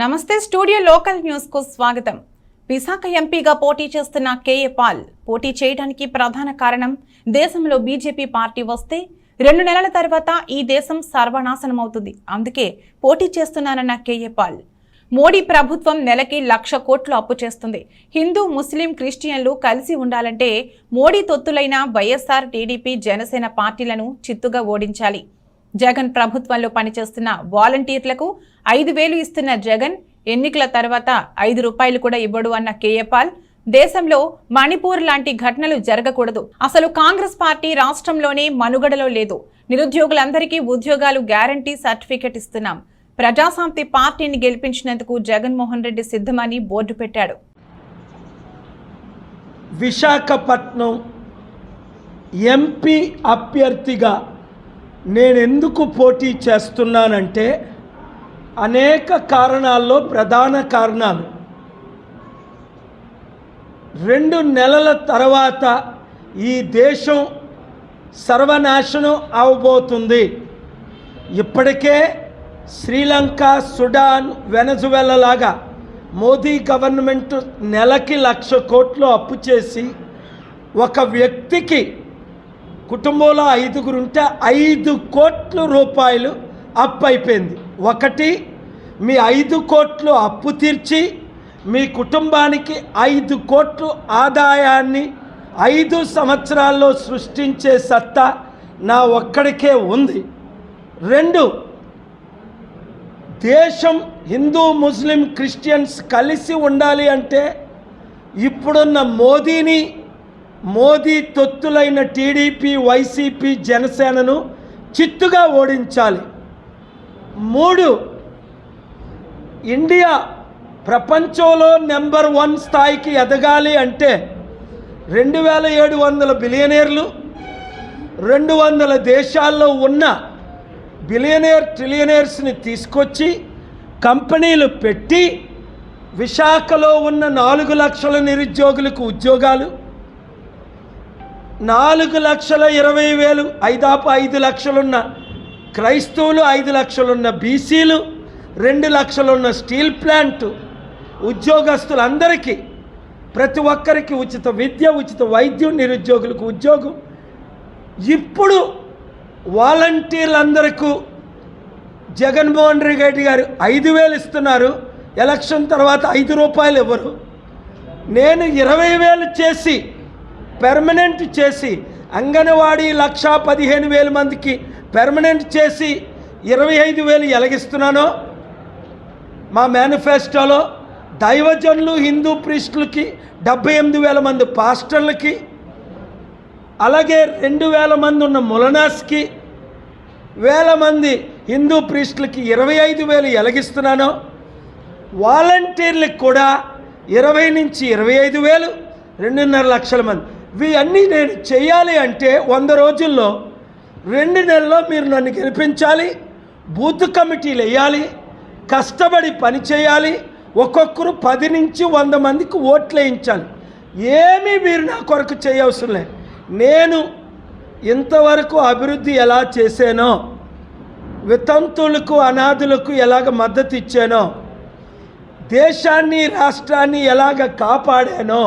నమస్తే studio local న్యూస్కు స్వాగతం. విశాఖ ఎంపీగా పోటీ చేస్తున్న కేఏ పాల్ పోటీ చేయడానికి ప్రధాన కారణం దేశంలో బీజేపీ పార్టీ వస్తే రెండు నెలల తర్వాత ఈ దేశం సర్వనాశనం అవుతుంది అందుకే పోటీ చేస్తున్నానన్న కేఏ పాల్. మోడీ ప్రభుత్వం నెలకి లక్ష కోట్లు అప్పు చేస్తుంది. హిందూ ముస్లిం క్రిస్టియన్లు కలిసి ఉండాలంటే మోడీ తొత్తులైన వైఎస్ఆర్ టీడీపీ జనసేన పార్టీలను చిత్తుగా ఓడించాలి. జగన్ ప్రభుత్వంలో పనిచేస్తున్న వాలంటీర్లకు ఐదు వేలు ఇస్తున్న జగన్ ఎన్నికల తర్వాత ఐదు రూపాయలు కూడా ఇవ్వడు అన్న కేఏపాల్. దేశంలో మణిపూర్ లాంటి ఘటనలు జరగకూడదు. అసలు కాంగ్రెస్ పార్టీ రాష్ట్రంలోనే మనుగడలో లేదు. నిరుద్యోగులందరికీ ఉద్యోగాలు గ్యారంటీ సర్టిఫికెట్ ఇస్తున్నాం. ప్రజాశాంతి పార్టీని గెలిపించినందుకు జగన్మోహన్ రెడ్డి సిద్ధమని బోర్డు పెట్టాడు. విశాఖపట్నం ఎంపీ అభ్యర్థిగా నేను ఎందుకు పోటీ చేస్తున్నానంటే అనేక కారణాల్లో ప్రధాన కారణాలు. రెండు నెలల తర్వాత ఈ దేశం సర్వనాశనం అవబోతుంది. ఇప్పటికే శ్రీలంక సుడాన్ వెనజువెలలాగా మోదీ గవర్నమెంట్ నెలకి లక్ష కోట్లు అప్పు చేసి ఒక వ్యక్తికి కుటుంబంలో ఐదుగురు ఉంటే ఐదు కోట్ల రూపాయలు అప్పు అయిపోయింది ఒకటి మీ ఐదు కోట్లు అప్పు తీర్చి మీ కుటుంబానికి ఐదు కోట్లు ఆదాయాన్ని ఐదు సంవత్సరాల్లో సృష్టించే సత్తా నా ఒక్కడికే ఉంది. రెండు దేశం హిందూ ముస్లిం క్రిస్టియన్స్ కలిసి ఉండాలి అంటే ఇప్పుడున్న మోదీని మోదీ తొత్తులైన టీడీపీ వైసీపీ జనసేనను చిత్తుగా ఓడించాలి. మూడు ఇండియా ప్రపంచంలో నెంబర్ వన్ స్థాయికి ఎదగాలి అంటే రెండు వేల ఏడు వందల బిలియనీర్లు రెండు వందల దేశాల్లో ఉన్న బిలియనేర్ ట్రిలియనీర్స్ని తీసుకొచ్చి కంపెనీలు పెట్టి విశాఖలో ఉన్న నాలుగు లక్షల నిరుద్యోగులకు ఉద్యోగాలు నాలుగు లక్షల ఇరవై వేలు ఐదాపు ఐదు లక్షలున్న క్రైస్తవులు ఐదు లక్షలున్న బీసీలు రెండు లక్షలున్న స్టీల్ ప్లాంట్ ఉద్యోగస్తులందరికీ ప్రతి ఒక్కరికి ఉచిత విద్య ఉచిత వైద్యం నిరుద్యోగులకు ఉద్యోగం. ఇప్పుడు వాలంటీర్లందరికీ జగన్మోహన్ రెడ్డి గారు ఐదు వేలు ఇస్తున్నారు. ఎలక్షన్ తర్వాత ఐదు రూపాయలు ఇవ్వరు. నేను ఇరవై వేలు చేసి పెర్మనెంట్ చేసి అంగన్వాడీ లక్షా పదిహేను వేల మందికి పెర్మనెంట్ చేసి ఇరవై ఐదు వేలు ఎలగిస్తున్నానో మా మేనిఫెస్టోలో దైవజనులు హిందూ ప్రీస్టులకి డెబ్బై ఎనిమిది వేల మంది పాస్టర్లకి అలాగే రెండు వేల మంది ఉన్న ములనాస్కి వేల మంది హిందూ ప్రీస్టులకి ఇరవై ఐదు వేలు ఎలగిస్తున్నాను వాలంటీర్లకు కూడా ఇరవై నుంచి ఇరవై ఐదు వేలు రెండున్నర లక్షల మంది. ఇవన్నీ నేను చేయాలి అంటే వంద రోజుల్లో రెండు నెలల్లో మీరు నన్ను గెలిపించాలి బూత్ కమిటీలు వేయాలి కష్టపడి పని చేయాలి ఒక్కొక్కరు పది నుంచి వంద మందికి ఓట్లు వేయించాలి. ఏమీ మీరు నా కొరకు చేయవసరం లేదు. నేను ఇంతవరకు అభివృద్ధి ఎలా చేశానో వితంతులకు అనాథులకు ఎలాగ మద్దతు ఇచ్చానో దేశాన్ని రాష్ట్రాన్ని ఎలాగ కాపాడానో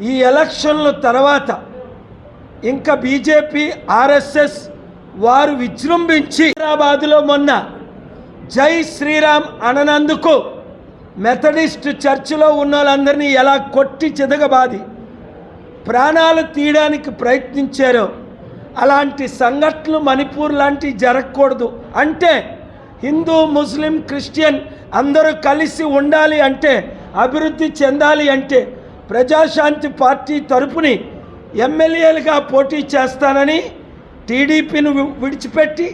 ఈ ఎలక్షన్ల తర్వాత ఇంకా బీజేపీ ఆర్ఎస్ఎస్ వారు విజృంభించి హైదరాబాదులో మొన్న జై శ్రీరామ్ అననందుకు మెథడిస్ట్ చర్చిలో ఉన్న వాళ్ళందరినీ ఎలా కొట్టి చెదగబాది ప్రాణాలు తీయడానికి ప్రయత్నించారో అలాంటి సంఘటనలు మణిపూర్ లాంటివి జరగకూడదు అంటే హిందూ ముస్లిం క్రిస్టియన్ అందరూ కలిసి ఉండాలి అంటే అభివృద్ధి చెందాలి అంటే ప్రజాశాంతి పార్టీ తరపుని ఎమ్మెల్యేలుగా పోటీ చేస్తానని టీడీపీని విడిచిపెట్టి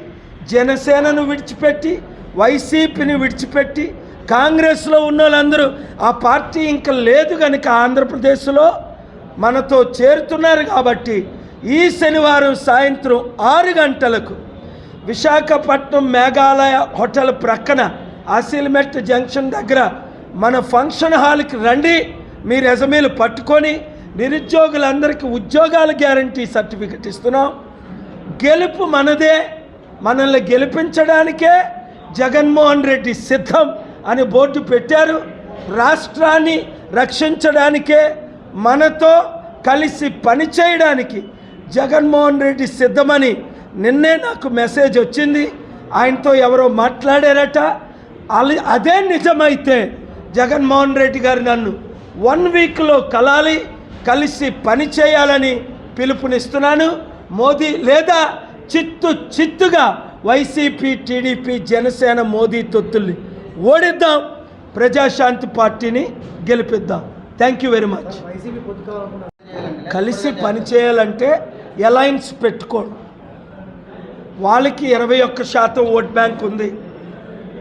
జనసేనను విడిచిపెట్టి వైసీపీని విడిచిపెట్టి కాంగ్రెస్లో ఉన్న వాళ్ళందరూ ఆ పార్టీ ఇంకా లేదు కనుక ఆంధ్రప్రదేశ్లో మనతో చేరుతున్నారు కాబట్టి ఈ శనివారం సాయంత్రం ఆరు గంటలకు విశాఖపట్నం మేఘాలయ హోటల్ ప్రక్కన అసిల్మెట్ జంక్షన్ దగ్గర మన ఫంక్షన్ హాల్కి రండి. మీ రెజమీలు పట్టుకొని నిరుద్యోగులందరికీ ఉద్యోగాల గ్యారంటీ సర్టిఫికెట్ ఇస్తున్నాం. గెలుపు మనదే. మనల్ని గెలిపించడానికే జగన్మోహన్ రెడ్డి సిద్ధం అని బోర్డు పెట్టారు. రాష్ట్రాన్ని రక్షించడానికే మనతో కలిసి పనిచేయడానికి జగన్మోహన్ రెడ్డి సిద్ధమని నిన్నే నాకు మెసేజ్ వచ్చింది. ఆయనతో ఎవరో మాట్లాడారట. అదే నిజమైతే జగన్మోహన్ రెడ్డి గారు నన్ను వన్ వీక్లో కలాలి కలిసి పని చేయాలని పిలుపునిస్తున్నాను. మోదీ లేదా చిత్తు చిత్తుగా వైసీపీ టీడీపీ జనసేన మోదీ తొత్తుల్ని ఓడిద్దాం. ప్రజాశాంతి పార్టీని గెలిపిద్దాం. థ్యాంక్ యూ వెరీ మచ్ కలిసి పనిచేయాలంటే అలయన్స్ పెట్టుకోండి. వాళ్ళకి ఇరవై ఒక్క శాతం ఓట్ బ్యాంక్ ఉంది.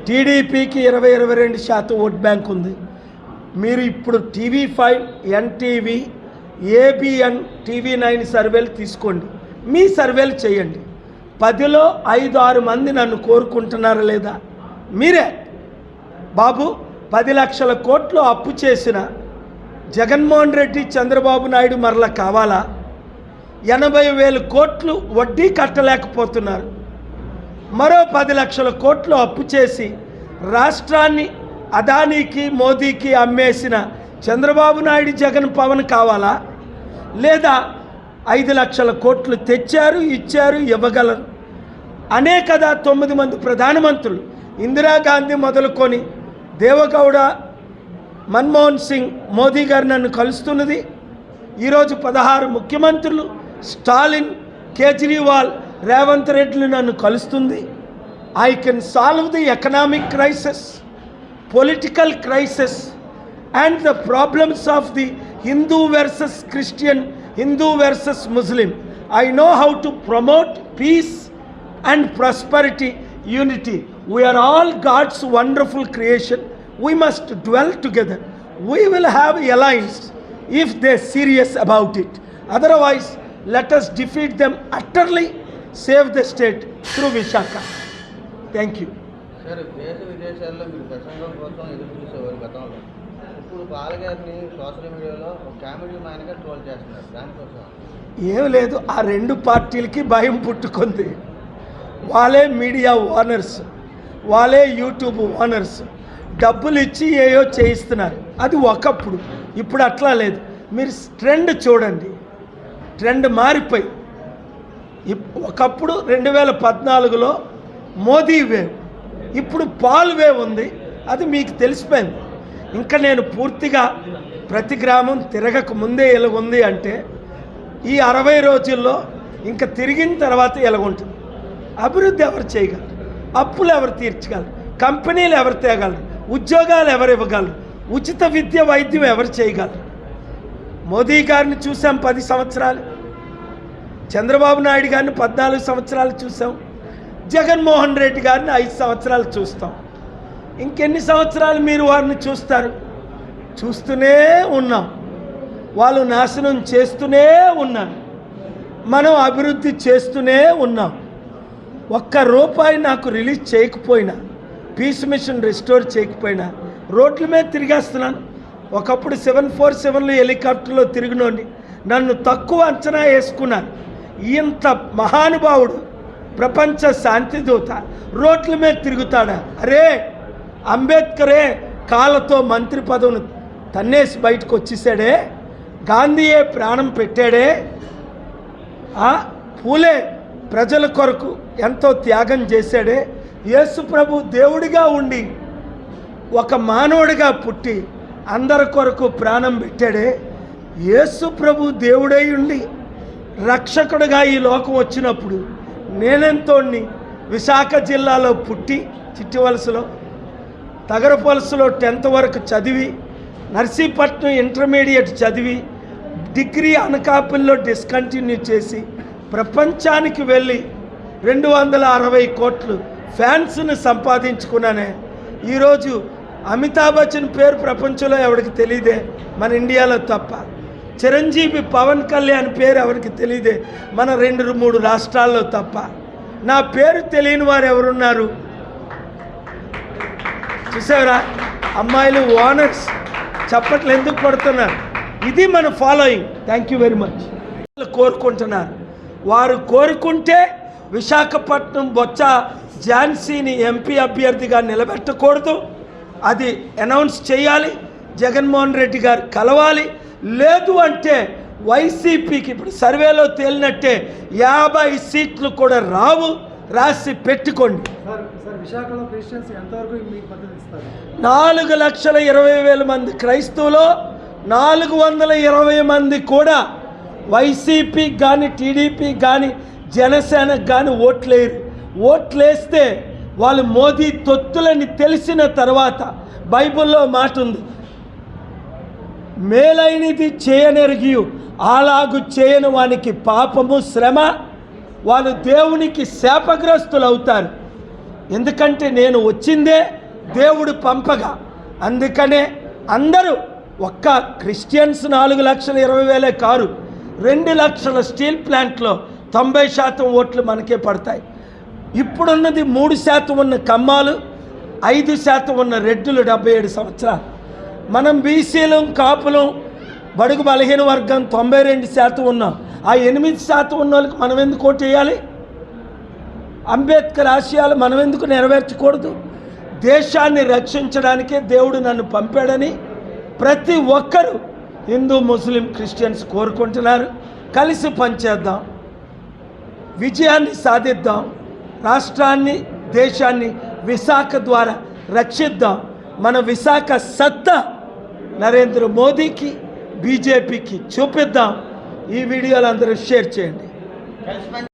టీడీపీకి ఇరవై ఇరవై రెండు శాతం ఓట్ బ్యాంక్ ఉంది. మీరు ఇప్పుడు TV five NTV ABN TV nine సర్వేలు తీసుకోండి. మీ సర్వేలు చేయండి. పదిలో ఐదు ఆరు మంది నన్ను కోరుకుంటున్నారా లేదా? మీరే. బాబు పది లక్షల కోట్లు అప్పు చేసిన జగన్మోహన్ రెడ్డి చంద్రబాబు నాయుడు మరల కావాలా? ఎనభై వేల కోట్లు వడ్డీ కట్టలేకపోతున్నారు. మరో పది లక్షల కోట్లు అప్పు చేసి రాష్ట్రాన్ని అదానీకి మోదీకి అమ్మేసిన చంద్రబాబు నాయుడు జగన్ పవన్ కావాలా? లేదా ఐదు లక్షల కోట్లు తెచ్చారు ఇచ్చారు ఇవ్వగలరు? అనే కదా తొమ్మిది మంది ప్రధానమంత్రులు ఇందిరాగాంధీ మొదలుకొని దేవగౌడ మన్మోహన్ సింగ్ మోదీ గారు నన్ను కలుస్తున్నది. ఈరోజు పదహారు ముఖ్యమంత్రులు స్టాలిన్ కేజ్రీవాల్ రేవంత్ రెడ్డిలు నన్ను కలుస్తుంది. I can solve the economic crisis. political crisis and the problems of the Hindu versus Christian, Hindu versus Muslim. I know how to promote peace and prosperity, unity. We are all God's wonderful creation. We must dwell together. We will have alliance if they're serious about it. Otherwise, let us defeat them utterly, save the state through Vishaka. Thank you. Sir దేశ విదేశాల్లో మీరు ప్రసంగం కోసం ఎదురు చూసేవారు గతంలో. ఇప్పుడు బాలగారిని social మీడియాలో ఒక కామెడీ మ్యాన్గా ట్రోల్ చేస్తున్నారు. దానికోసం. ఏం లేదు ఆ రెండు పార్టీలకి భయం పుట్టుకుంది. వాళ్ళే మీడియా ఓనర్స్ వాళ్ళే యూట్యూబ్ ఓనర్స్. డబ్బులు ఇచ్చి ఏయో చేయిస్తున్నారు. అది ఒకప్పుడు ఇప్పుడు అట్లా లేదు. మీరు ట్రెండ్ చూడండి. ట్రెండ్ మారిపోయి. ఒకప్పుడు రెండు వేల పద్నాలుగులో మోదీ వేవ్. ఇప్పుడు పాల్వే ఉంది. అది మీకు తెలిసిపోయింది. ఇంకా నేను పూర్తిగా ప్రతి గ్రామం తిరగక ముందే ఎలాగుంది అంటే ఈ అరవై రోజుల్లో ఇంకా తిరిగిన తర్వాత ఎలాగుంటుంది? అభివృద్ధి ఎవరు చేయగలరు? అప్పులు ఎవరు తీర్చగలరు? కంపెనీలు ఎవరు తేగలరు? ఉద్యోగాలు ఎవరు ఇవ్వగలరు? ఉచిత విద్య వైద్యం ఎవరు చేయగలరు? మోదీ గారిని చూసాం పది సంవత్సరాలు. చంద్రబాబు నాయుడు గారిని పద్నాలుగు సంవత్సరాలు చూసాం. జగన్మోహన్ రెడ్డి గారిని ఐదు సంవత్సరాలు చూస్తాం. ఇంకెన్ని సంవత్సరాలు మీరు వారిని చూస్తారు? చూస్తూనే ఉన్నాం. వాళ్ళు నాశనం చేస్తూనే ఉన్నారు. మనం అభివృద్ధి చేస్తూనే ఉన్నాం. ఒక్క రూపాయి నాకు రిలీజ్ చేయకపోయినా పీస్ మిషన్ రెస్టోర్ చేయకపోయినా రోడ్ల మీద తిరిగేస్తున్నాను. ఒకప్పుడు సెవెన్ ఫోర్ సెవెన్లో హెలికాప్టర్లో తిరిగినోండి నన్ను తక్కువ అంచనా వేసుకున్నాను ఇంత మహానుభావుడు ప్రపంచ శాంతి దూత రోడ్ల మీద తిరుగుతాడా. అరే అంబేద్కరే కాళ్ళతో మంత్రి పదవిని తన్నేసి బయటకు వచ్చేసాడే. గాంధీయే ప్రాణం పెట్టాడే. పూలే ప్రజల కొరకు ఎంతో త్యాగం చేశాడే. యేసు ప్రభు దేవుడిగా ఉండి ఒక మానవుడిగా పుట్టి అందరి కొరకు ప్రాణం పెట్టాడే. యేసు ప్రభు దేవుడై ఉండి రక్షకుడిగా ఈ లోకం వచ్చినప్పుడు నేనెంతోని విశాఖ జిల్లాలో పుట్టి చిట్టివలసలో తగరపలసలో టెన్త్ వరకు చదివి నర్సీపట్నం ఇంటర్మీడియట్ చదివి డిగ్రీ అనకాపల్లో డిస్కంటిన్యూ చేసి ప్రపంచానికి వెళ్ళి రెండు వందల అరవై కోట్లు ఫ్యాన్స్ని సంపాదించుకున్నానే. ఈరోజు అమితాబ్ బచ్చన్ పేరు ప్రపంచంలో ఎవరికి తెలియదే? మన ఇండియాలో తప్ప. చిరంజీవి పవన్ కళ్యాణ్ పేరు ఎవరికి తెలియదే? మన రెండు మూడు రాష్ట్రాల్లో తప్ప. నా పేరు తెలియని వారు ఎవరున్నారు? చూసారా అమ్మాయిలు ఓనర్స్. చప్పట్లు ఎందుకు కొడుతున్నారు ఇది మన following. Thank you very much కోరుకుంటున్నారు. వారు కోరుకుంటే విశాఖపట్నం బొచ్చ ఝాన్సీని ఎంపీ అభ్యర్థిగా నిలబెట్టకూడదు. అది అనౌన్స్ చేయాలి. జగన్మోహన్ రెడ్డి గారు కలవాలి. లేదు అంటే వైసీపీకి ఇప్పుడు సర్వేలో తేలినట్టే యాభై సీట్లు కూడా రావు రాసి పెట్టుకోండి. నాలుగు లక్షల ఇరవై వేల మంది క్రైస్తవులు నాలుగు వందల ఇరవై మంది కూడా వైసీపీకి కానీ టీడీపీకి కానీ జనసేనకు కానీ ఓట్లేరు. ఓట్లేస్తే వాళ్ళు మోదీ తొత్తులని తెలిసిన తర్వాత బైబిల్లో మాట ఉంది మేలైనది చేయనెరిగియు అలాగు చేయని వానికి పాపము శ్రమ. వాళ్ళు దేవునికి శాపగ్రస్తులు అవుతారు ఎందుకంటే నేను వచ్చిందే దేవుడు పంపగా. అందుకనే అందరూ ఒక్క క్రిస్టియన్స్ నాలుగు లక్షల ఇరవై వేలే కారు. రెండు లక్షల స్టీల్ ప్లాంట్లో తొంభై శాతం ఓట్లు మనకే పడతాయి. ఇప్పుడున్నది మూడు శాతం ఉన్న కమ్మాలు ఐదు శాతం ఉన్న రెడ్డులు డెబ్బై ఏడు సంవత్సరాలు. మనం బీసీలం కాపులం బడుగు బలహీన వర్గం తొంభై రెండు శాతం ఉన్నాం. ఆ ఎనిమిది శాతం ఉన్న వాళ్ళకి మనం ఎందుకు ఓటు వేయాలి? అంబేద్కర్ ఆశయాలు మనం ఎందుకు నెరవేర్చకూడదు? దేశాన్ని రక్షించడానికే దేవుడు నన్ను పంపాడని ప్రతి ఒక్కరూ హిందూ ముస్లిం క్రిస్టియన్స్ కోరుకుంటున్నారు. కలిసి పనిచేద్దాం. విజయాన్ని సాధిద్దాం. రాష్ట్రాన్ని దేశాన్ని విశాఖ ద్వారా రక్షిద్దాం. మన విశాఖ సత్తా నరేంద్ర మోదీకి బీజేపీకి చూపిద్దాం. ఈ వీడియోలు అందరూ షేర్ చేయండి.